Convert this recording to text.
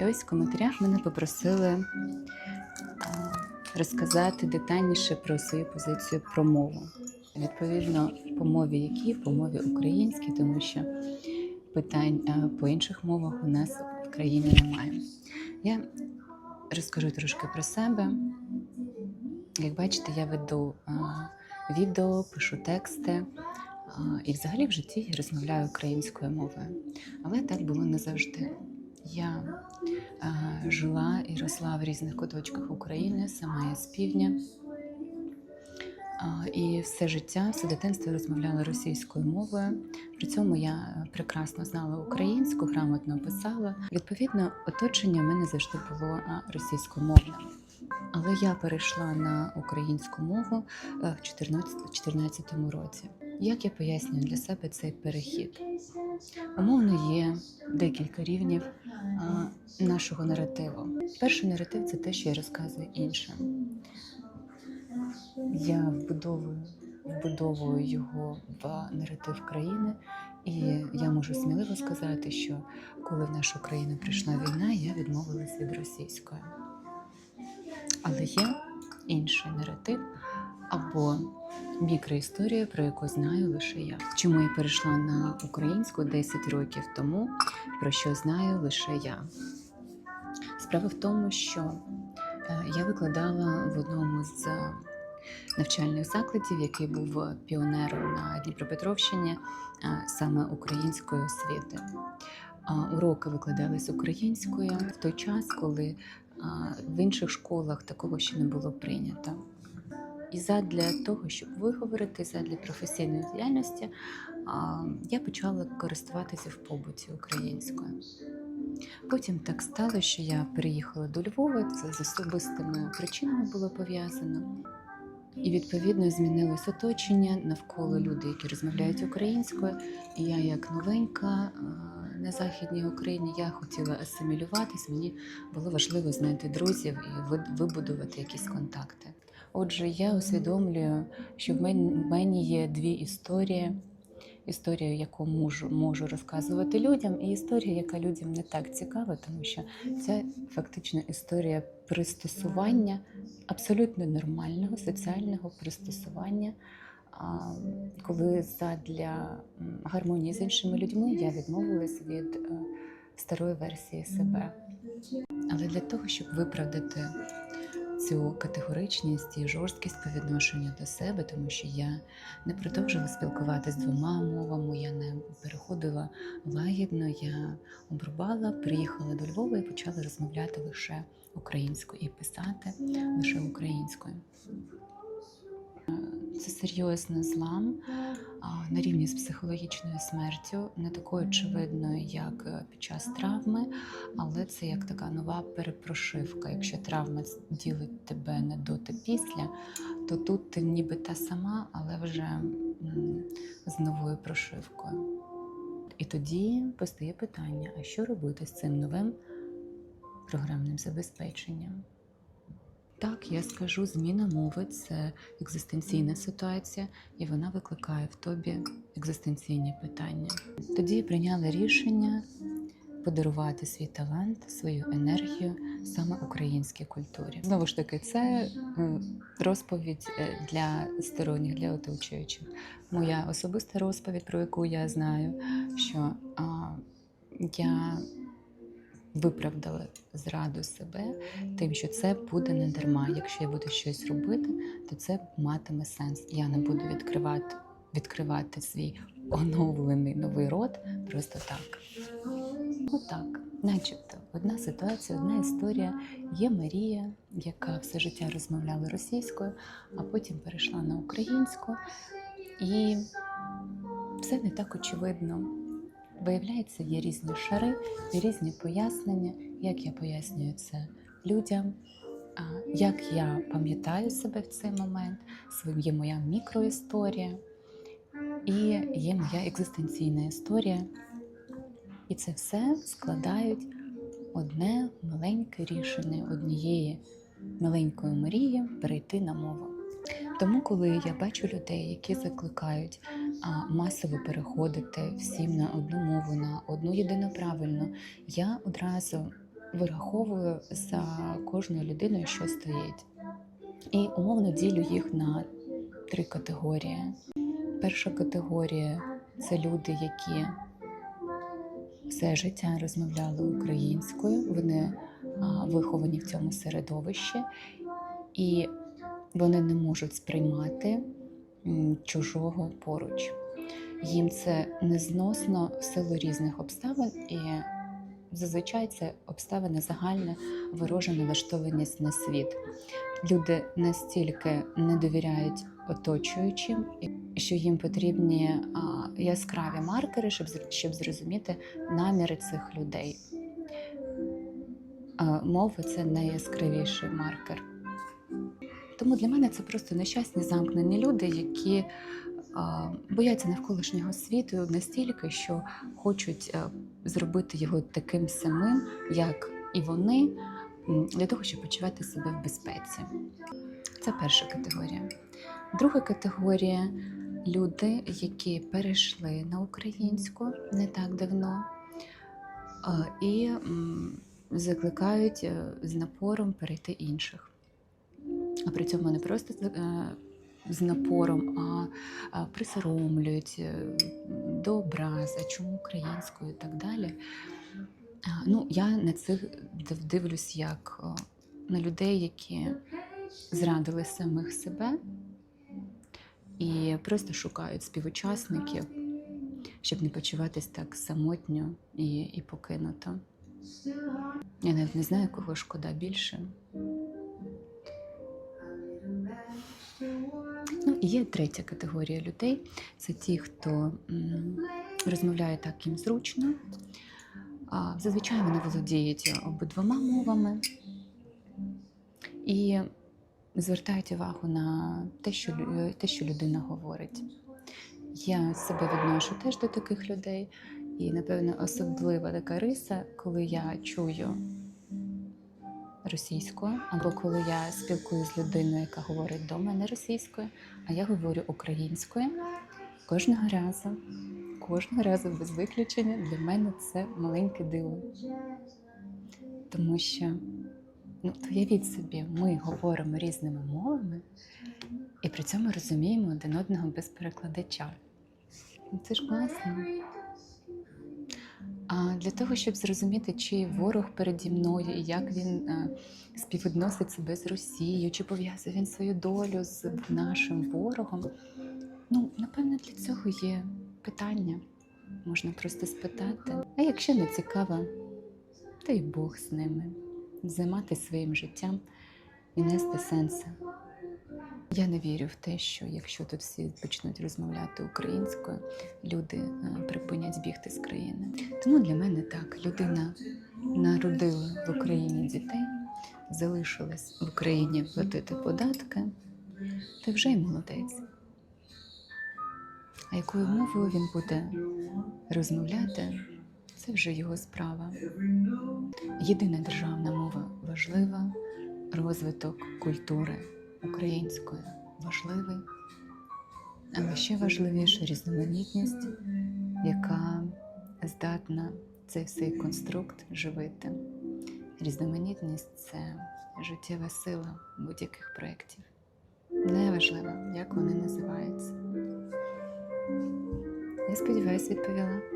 І ось в коментарях мене попросили розказати детальніше про свою позицію про мову. Відповідно, по мові якій, по мові українській, тому що питань по інших мовах у нас в країні немає. Я розкажу трошки про себе. Як бачите, я веду відео, пишу тексти. І взагалі в житті я розмовляю українською мовою. Але так було не завжди. Я жила і росла в різних куточках України, сама я з півдня. І все життя, все дитинство розмовляла російською мовою. При цьому я прекрасно знала українську, грамотно писала. Відповідно, оточення в мене завжди було російськомовне. Але я перейшла на українську мову е, в 2014 році. Як я пояснюю для себе цей перехід? Умовно є декілька рівнів нашого наративу. Перший наратив це те, що я розказую іншим. Я вбудовую, вбудовую його в наратив країни, і я можу сміливо сказати, що коли в нашу країну прийшла війна, я відмовилась від російської. Але є інший наратив або мікроісторія, про яку знаю лише я. Чому я перейшла на українську 10 років тому, про що знаю лише я. Справа в тому, що е, я викладала в одному з навчальних закладів, який був піонером на Дніпропетровщині, е, саме української освіти. Уроки викладались українською в той час, коли в інших школах такого ще не було прийнято. І задля того, щоб виговорити, задля професійної діяльності, я почала користуватися в побуті українською. Потім так стало, що я переїхала до Львова, це з особистими причинами було пов'язано. І відповідно змінилось оточення навколо люди, які розмовляють українською. І я, як новенька на західній Україні, я хотіла асимілюватись. Мені було важливо знайти друзів і ви- вибудувати якісь контакти. Отже, я усвідомлюю, що в мене є дві історії: історія, яку можу, можу розказувати людям, і історія, яка людям не так цікава, тому що це фактично історія пристосування абсолютно нормального соціального пристосування. Коли задля гармонії з іншими людьми я відмовилась від е, старої версії себе. Але для того, щоб виправдати цю категоричність і жорсткість по відношенню до себе, тому що я не продовжила спілкуватися двома мовами, я не переходила лагідно, я обрубала, приїхала до Львова і почала розмовляти лише українською і писати лише українською. Це серйозний злам на рівні з психологічною смертю, не такою очевидною, як е, під час травми, але це як така нова перепрошивка. Якщо травма ділить тебе не до та після, то тут ти ніби та сама, але вже з новою прошивкою. І тоді постає питання: а що робити з цим новим програмним забезпеченням? Так, я скажу, зміна мови це екзистенційна ситуація, і вона викликає в тобі екзистенційні питання. Тоді я прийняла рішення подарувати свій талант, свою енергію саме українській культурі. Знову ж таки, це е, розповідь е, для сторонніх, для оточуючих. Моя особиста розповідь, про яку я знаю, що а, я виправдала зраду себе тим, що це буде не дарма. Якщо я буду щось робити, то це матиме сенс. Я не буду відкривати, відкривати свій оновлений новий рот просто так. Отак, начебто, одна ситуація, одна історія. Є Марія, яка все життя розмовляла російською, а потім перейшла на українську. І все не так очевидно. Виявляється, є різні шари, є різні пояснення, як я пояснюю це людям, як я пам'ятаю себе в цей момент, є моя мікроісторія і є моя екзистенційна історія. І це все складають одне маленьке рішення однієї маленької мрії перейти на мову. Тому, коли я бачу людей, які закликають масово переходити всім на одну мову, на одну єдину правильну, я одразу вираховую за кожною людиною, що стоїть. І умовно ділю їх на три категорії. Перша категорія це люди, які все життя розмовляли українською, вони виховані в цьому середовищі, і вони не можуть сприймати чужого поруч. Їм це незносно в силу різних обставин, і зазвичай це обставини загальне ворожа налаштованість на світ. Люди настільки не довіряють оточуючим, що їм потрібні яскраві маркери, щоб, щоб зрозуміти наміри цих людей. Мова це найяскравіший маркер. Тому для мене це просто нещасні замкнені люди, які а, бояться навколишнього світу настільки, що хочуть а, зробити його таким самим, як і вони, для того, щоб почувати себе в безпеці. Це перша категорія. Друга категорія люди, які перейшли на українську не так давно і закликають е, з напором перейти інших. А при цьому не просто е, з напором, а, присоромлюють е, до образи, чому українською і так далі. Ну, я на цих дивлюсь як на людей, які зрадили самих себе і просто шукають співучасників, щоб не почуватись так самотньо і, і покинуто. Я навіть не знаю, кого шкода більше. І є третя категорія людей це ті, хто розмовляє так їм зручно. Зазвичай вони володіють обидвома мовами і звертають увагу на те, що, те, що людина говорить. Я себе відношу теж до таких людей, і, напевно, особлива така риса, коли я чую російською, або коли я спілкуюся з людиною, яка говорить до мене російською, а я говорю українською. Кожного разу, кожного разу без виключення для мене це маленьке диво. Тому що, ну, то уявіть собі, ми говоримо різними мовами і при цьому розуміємо один одного без перекладача. Ну, Це ж класно. А для того, щоб зрозуміти, чи ворог переді мною і як він е, співвідносить себе з Росією, чи пов'язує він свою долю з нашим ворогом, ну, напевно, для цього є питання. Можна просто спитати. А якщо не цікаво, то й Бог з ними. Займатися своїм життям і нести сенси. Я не вірю в те, що якщо тут всі почнуть розмовляти українською, люди е, припинять бігти з країни. Тому для мене так, людина народила в Україні дітей, залишилась в Україні платити податки, ти вже й молодець. А якою мовою він буде розмовляти, це вже його справа. Єдина державна мова важлива, розвиток культури української важливий, але ще важливіше різноманітність, яка здатна цей всей конструкт живити. Різноманітність це життєва сила будь-яких проєктів. Неважливо, як вони називаються. Я сподіваюся, відповіла.